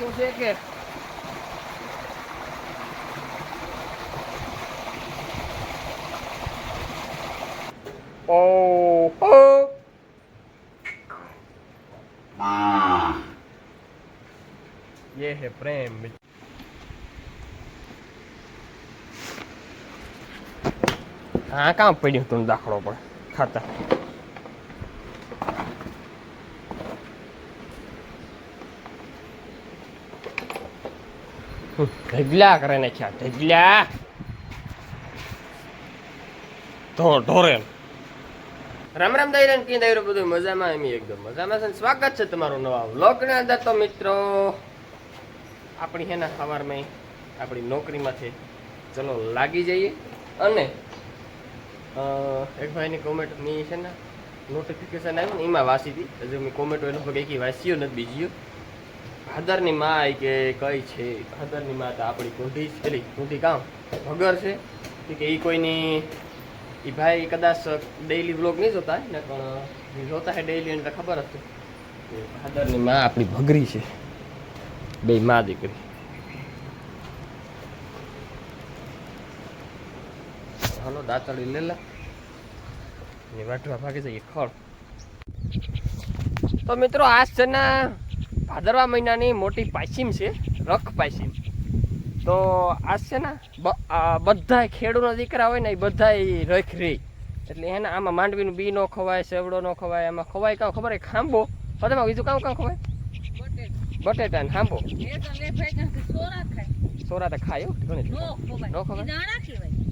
શું છે કે ઓ ઓ ये है प्रेम હા કામ પડ્યું તું દાખલો પણ ખાતા ઢગલા કરે નાખ્યા, ઢગલા. તો ઢોરેન રામ રામ દાયરા કી દાયરો બધું? મજામાં એમ એકદમ મજામાં છે સ્વાગત છે તમારું નવા વ્લોગની અંદર તો મિત્રો. આપણી હે ને સવારમાં આપણી નોકરીમાંથી ચલો લાગી જઈએ અને એક ભાઈની કોમેન્ટની છે ને નોટિફિકેશન આવ્યું ને, એમાં વાંચી હતી. હજુ મેં કોમેન્ટ લગભગ એકી વાંચ્યો નથી, બીજી. ભાદરની માં કે કઈ છે? હદરની માં તો આપણી કુંઢી છે. પેલી કુંઢી કામ? ભગર છે? કે એ કોઈની એ ભાઈ કદાચ ડેઈલી બ્લોગ નહીં જોતા ને, પણ જોતા હે ડેઈલી એને તો ખબર કે ભાદરની માં આપણી ભગરી છે. બે માં દીકરી. હાલો દાંતડી લેલા ને વાટવા ભાગી જઈએ. ખડ તો મિત્રો આ છે ને ભાદરવા મહિનાની મોટી પાયસીમ છે રખ પાયસીમ. તો આ છે ને બધા ખેડૂતના દીકરા હોય ને એ બધા રખ રહી એટલે એને આમાં માંડવીનું બી નો ખવાય સેવડો નો ખવાય આમાં ખવાય કાં ખબર ખાંબો બધામાં બીજું કામ કાં ખવાય? બટેટા ને ખાંબો સોરા તો ખાય નો ખવાય?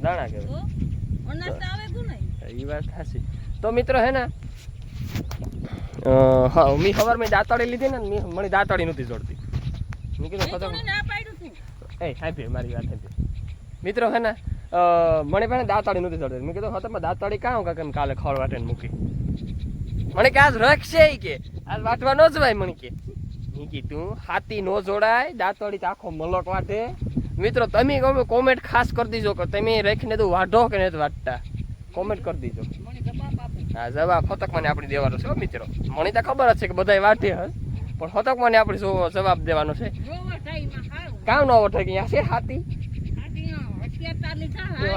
દાણા કહેવાય એ વાત થશે તો મિત્રો હે ને હા મેં ખબર મેં દાંતડી લીધી ને મેં મને દાંતડી નહોતી જોડતી. મેં કીધું ખતમ એ હાપી મારી વાત હાપી મિત્રો હે ને મને પણ દાંતડી નહોતી જોડતી. મેં કીધું ખતમ દાંતડી કાં કાંક એમ કાલે ખોળ વાટે મૂકી? મને કે આજ રખશે ઈ કે. આજ વાટવા ન જવાય મને કે. મેં કીધું હાથી નો જોડાય દાંતડી તો આખો મલોટ વાટે મિત્રો તમે કોમેન્ટ ખાસ કરી દીજો કે તમે રાખીને તો વાઢો કે નથી વાટતા. કોમેન્ટ કરી દીજો. હા જવાબ ફતક મને આપણી દેવાનો છે મિત્રો. મને તો ખબર જ છે કે બધાય વાટે હશે પણ ફતક મને આપણે જવાબ દેવાનો છે. કામ ન વઠે કે છે હાથી?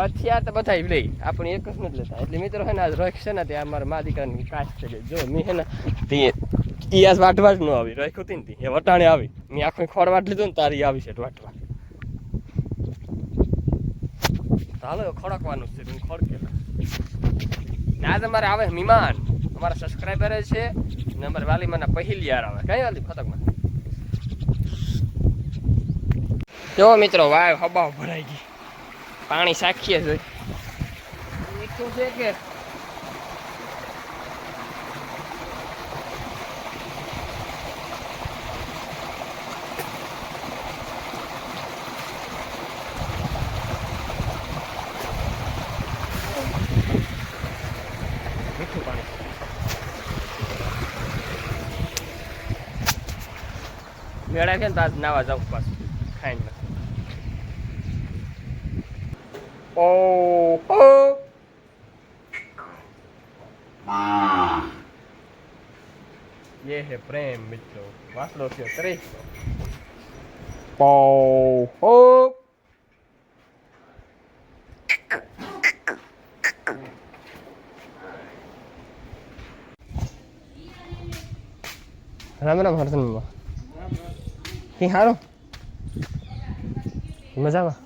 અત્યારે તો બધા લઈ. આપણે એક જ નથી લેતા. એટલે મિત્રો હે ને આજ રખ છે ને ત્યાં અમારા મા દીકરાની કાચ છે. જો મેં છે ને તે ઈ આજ વાટવા જ ન આવી. રખ્યું હતી ને તી. એ વટાણે આવી. મેં આખો ખોડ વાટ લીધું ને તારી આવી છે વાટવા. હાલો હવે ખોડકવાનું છે. ખોડ હું આજ અમારે આવે મિમાન અમારા સબસ્ક્રાઈબર છે ને અમારે પહેલી યાર આવે. કઈ વાલી ફતકમાં જો મિત્રો વાય હબાવ ભરાઈ ગઈ. પાણી સાખીએ છે. શું છે કે મીઠું પાણી મેળા છે ને તો આજ નાવા જાઉં પાછું ખાઈને ઓ ઓ ये है प्रेम મિત્રો વાસડો થયો ત્રીસ પો હો રામ રામ હર્ષન બાબા. કી હારું મજામાં?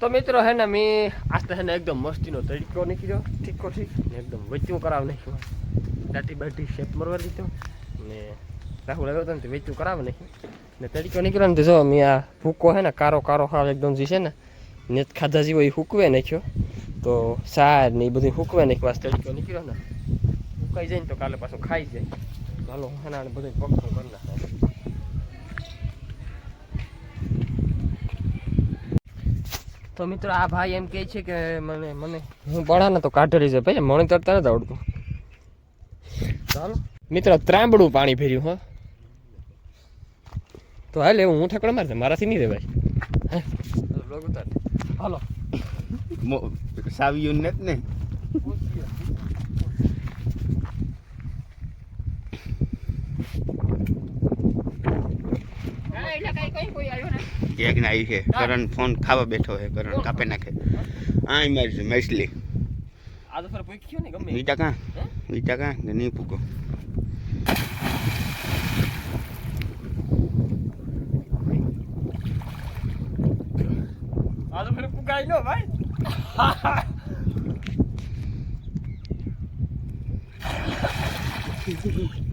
તો મિત્રો હે ને, મેં, આજ તો હે ને એકદમ મસ્તીનો તડકો નીકળ્યો. ઠીકો ઠીક ને એકદમ વેચવું કરાવ નાખ્યું. દાટી બાટી શેપ મરવા દીધો. ને રાહુલ આવ્યો હતો ને તે વેચવું કરાવ નાખ્યું. ને તડકો નીકળ્યો ને તો જો, મેં, આ ભૂકો હે ને, કારો કારો હાવ એકદમ જે છે ને ને ખાધા જેવો એ હૂકવે નાખ્યો. તો સાર ને એ બધું હૂકવે નાખ્યું આ તડકો નીકળ્યો ને. હુકાઈ જાય ને તો કાલે પાછું ખાઈ જાય. ચાલો હે બધું પક્ષું કરી નાખે. તો મિત્રો, આ ભાઈ એમ કહે છે કે મને મને, હું બળાને તો કાઢેલી છે ભાઈ, મને તરતા નથી આવડતું. ચાલો મિત્રો, ત્રાંબડું પાણી ભેર્યું, હા. તો હાલ એવું હું ઠકડો મારે મારાથી નહીં રે ઉતાર હાલો. સાવ્યું નથી ને. ના આવી છે. કરણ ફોન ખાવા બેઠો છે. કરણ કાપે નાખે. આ મારી છે મેસલી બીજા કાં? બીજા કાં? નહીં પૂકો ભાઈ.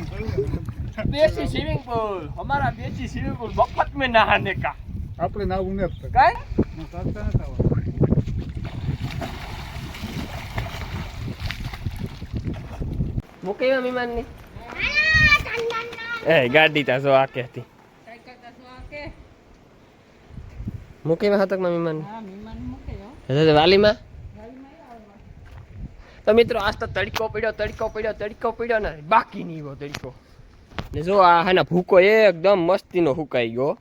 બેસી સ્વિમિંગ પુલ અમારા બેસી સ્વિમિંગ પુલ મફત મેં નહાને કા. આપણે નાવું ને કાઈ મૂકે વિમાનની એ ગાડી તા જો આકે હતી. મૂકે માં હતકમાં વાલીમાં? તો મિત્રો આજ તો તડકો પડ્યો તડકો પડ્યો તડકો પડ્યો ને બાકી નહીં એવો તડકો. ને જો આ હે ને ભૂકો એકદમ મસ્તીનો હુકાઈ ગયો.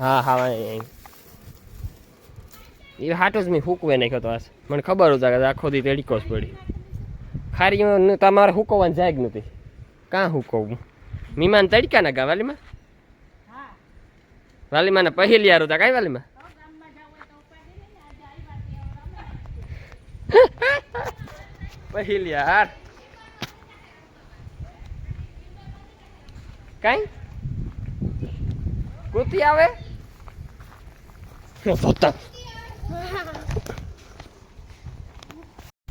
હા હા એ એ હાટો જ મેં હુકવે નાખ્યો તો આજ. મને ખબર હતા કે આખો દી તડકો જ પડી. ખારી તમારે હુકવવાનું જાય જ નથી કાં હુકવવું? મીમાન તડકા ના ગા વાલીમાં? વાલીમાં પહેલી યાર હતા કાંઈ વાલીમાં? પહેલી યાર કાંઈ? કુતી આવે?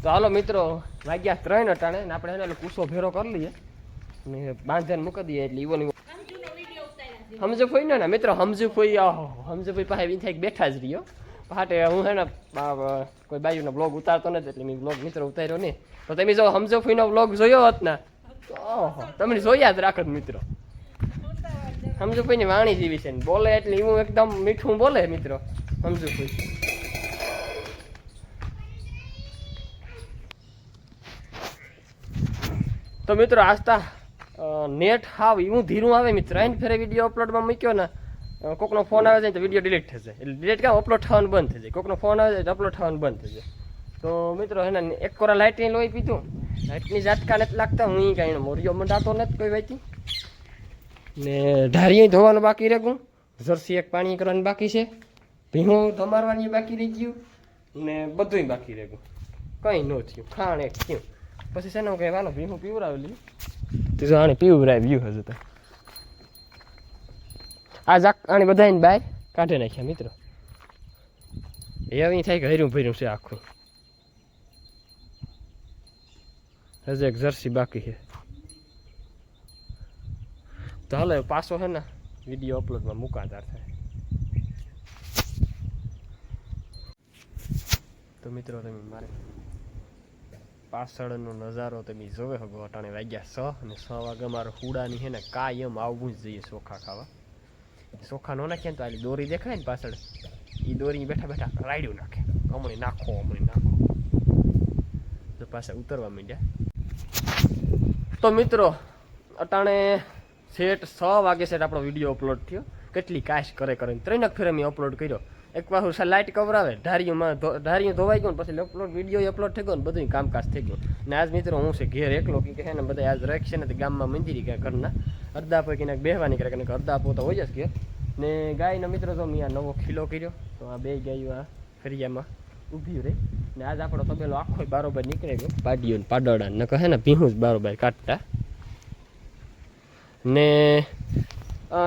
તો હાલો મિત્રો વાગ્યા ત્રણ અટાણે ને આપણે એને કુસો ભેરો કરી લઈએ. ને બાંધન મૂકી દઈએ એટલે ઈવો. સમજુ કોઈ ના મિત્રો સમજુ કોઈ આહો સમજુ કોઈ પાસે બેઠા જ રહ્યો. પાટે હું હે ને કોઈ બાજુનો બ્લોગ ઉતારતો નથી એટલે મેં બ્લોગ મિત્રો ઉતાર્યો નહીં. તો તમે જો સમજો, ફોઈનો બ્લોગ જોયો હોત ને ઓહો, તમને જોયા જ રાખત મિત્રો. સમજુ ફોઈની વાણી જેવી છે ને, બોલે એટલે હું એકદમ મીઠું બોલે મિત્રો. સમજુ ફોઈ. તો મિત્રો આસ્તા નેટ હાવ એવું ધીરું આવે મિત્ર. એને ફેરે વીડિયો અપલોડમાં મૂક્યો ને કોકનો ફોન આવે છે તો વીડિયો ડિલીટ થશે. એટલે ડિલીટ કામ? અપલોડ થવાનું બંધ થઈ જાય કોકનો ફોન આવે છે અપલોડ થવાનું બંધ થઈ જાય તો મિત્રો, હે એક કોરા લાઇટની લોહી પીધું. લાઇટની ઝાટકા નથી લાગતા. હું કાંઈ મોરિયો મંડાતો નથી કોઈ વાંચી ને ધારીએ ધોવાનું બાકી રહે જર્સી એક પાણી કરવાનું બાકી છે. ભીંગો ધમારવાની બાકી રહી ગયું. ને બધુંય બાકી રહે કંઈ ન થયું. ખાણ એક થયું. પછી છે ને હું કહેવાનો? ભીમો પીવરાવેલી તો જો આને પીવડાવ્યું હજુ તો. આ જાક આને બધાને બહાર કાઢી નાખ્યા મિત્રો. એવી થાય કે હર્યું ભર્યું છે આખું. હજી એક જર્સી બાકી છે. તો હાલો પાછો છે ને વીડિયો અપલોડમાં મુકાદાર થાય. તો મિત્રો, તમે મારે પાછળનો નજારો તમે જોવે હગો, અટાણે વાગ્યા છ અને છ વાગે મારે હુડાની છે ને કાયમ આવવું જ જોઈએ ચોખા ખાવા. ચોખા ન નાખીએ ને તો આલી દોરી દેખાય ને પાછળ. એ દોરી બેઠા બેઠા રાયડું નાખે. હમણાં નાખો હમણાં નાખો. તો પાછા ઉતરવા માંડ્યા. તો મિત્રો, અટાણે સેટ છ વાગે સેટ આપણો વીડિયો અપલોડ થયો. કેટલી કાશ કરે કરે. ત્રણેક ફેર મેં અપલોડ કર્યો. એક પાછું લાઇટ કવર આવે ધારીઓમાં ધારીઓ ધોવાઈ ગયો પછી અપલોડ વીડિયો અપલોડ થઈ ગયો ને બધું કામકાજ થઈ ગયું. ને આજ મિત્રો, હું છે ઘેર એકલો કે છે ને બધા આજ રાખશે ને ગામમાં મંજીરી કે ઘરના અડધા પૈકી ક્યાંક બેહવા નીકળે કે અડધા પોતા હોય જ ઘેર. ને ગાયનો મિત્રો તો મેં આ નવો ખીલો કર્યો, તો આ બે ગાયો આ ફરિયામાં ઊભી રહી. ને આજ આપણો તબેલો આખો બારોબાર નીકળી ગયો. પાડીઓ ને પાડોડા ને કહે ને ભીહું જ બારોબાર કાઢતા. ને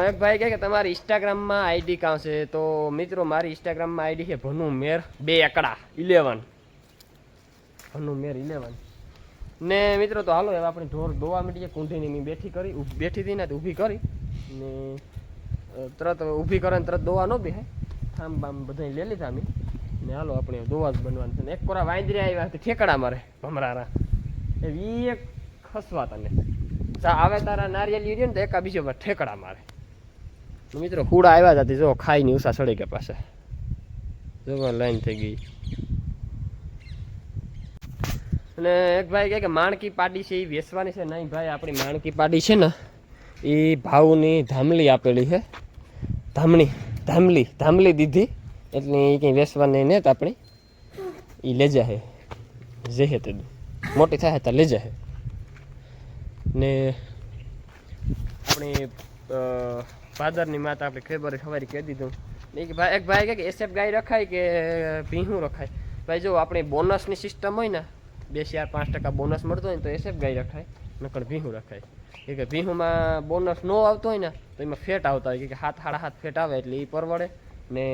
એક ભાઈ કહે કે તમારી ઇન્સ્ટાગ્રામમાં આઈડી કાં છે? તો મિત્રો, મારી ઇન્સ્ટાગ્રામમાં આઈડી છે ભનુ મેર બે એકડા ઇલેવન ભનુ મેર ઇલેવન ને મિત્રો, તો હાલો, હવે આપણે ઢોર દોવા માંડીએ કુંઢીની મેં બેઠી કરી બેઠી હતી ને, તો ઊભી કરી. ને તરત ઊભી કરે ને તરત દોવા ન બેહાય થામ બામ બધાય લઈ લીધા મેં ને હાલો, આપણે દોવા જ બનવાનું છે. ને એક કોરા વાંદરી આવ્યા હતા ઠેકડા મારે, ભમરારા. એવી એક ખસવા તને આવે તારા નારિયેલ યુરિયન તો એકા બીજો ઠેકડા મારે. મિત્રો, હુડા આવ્યા હતા. જો ખાઈ ની ઉષા સડી ગયા પાસે જો લાઈન થઈ ગઈ. અને એક ભાઈ કહે કે માણકી પાડી છે એ વેચવાની છે. નહીં ભાઈ, આપણી માણકી પાડી છે ને એ ભાવની ધામલી આપેલી છે. ધામણી ધામલી ધામલી દીધી. એટલે એ કંઈ વેચવાની નહીં તો આપણી એ લેજા હે. જે હે તે મોટી થાય તો લેજા હે. ને આપણી ફાધરની માતા આપણે ખબર ખબર કહી દીધું. ને કે ભાઈ એક ભાઈ કે એસએફ ગાય રખાય કે ભીહું રખાય? ભાઈ, જો આપણી બોનસની સિસ્ટમ હોય ને બે ચાર, પાંચ ટકા બોનસ મળતો હોય ને તો એસએફ ગાય રખાય. નકર ભીહું રખાય. કે ભીહુંમાં બોનસ ન આવતો હોય ને, તો એમાં ફેટ આવતા હોય. કે હાથ સાડા હાથ ફેટ આવે એટલે એ પરવડે. ને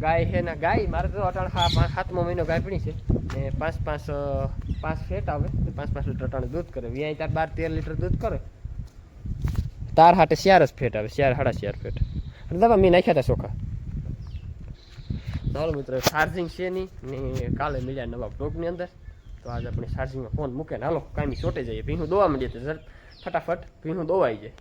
ગાય છે ને, ગાય, મારે તો અટાણ પાંચ, સાતમો મહિનો ગાય પડી છે. ને પાંચ પાંચ પાંચ ફેટ આવે. તો પાંચ પાંચ લીટર અટાણ દૂધ કરે. વ્યાય તાર બાર, તેર લીટર દૂધ કરે. તાર હાટે ચાર જ ફેટ આવે. ચાર સાડા ચાર ફેટ એટલે તમે મેં નાખ્યા હતા ચોખા. ચાલો મિત્રો ચાર્જિંગ છે નહીં. ને કાલે મળ્યા નવા બ્લોગની અંદર. તો આજે આપણે ચાર્જિંગમાં ફોન મૂકે ને હાલો, કાંઈ ચોટે જઈએ ભીનું દોવા માંડીએ તો ફટાફટ ભીનું દોવાઈ જાય.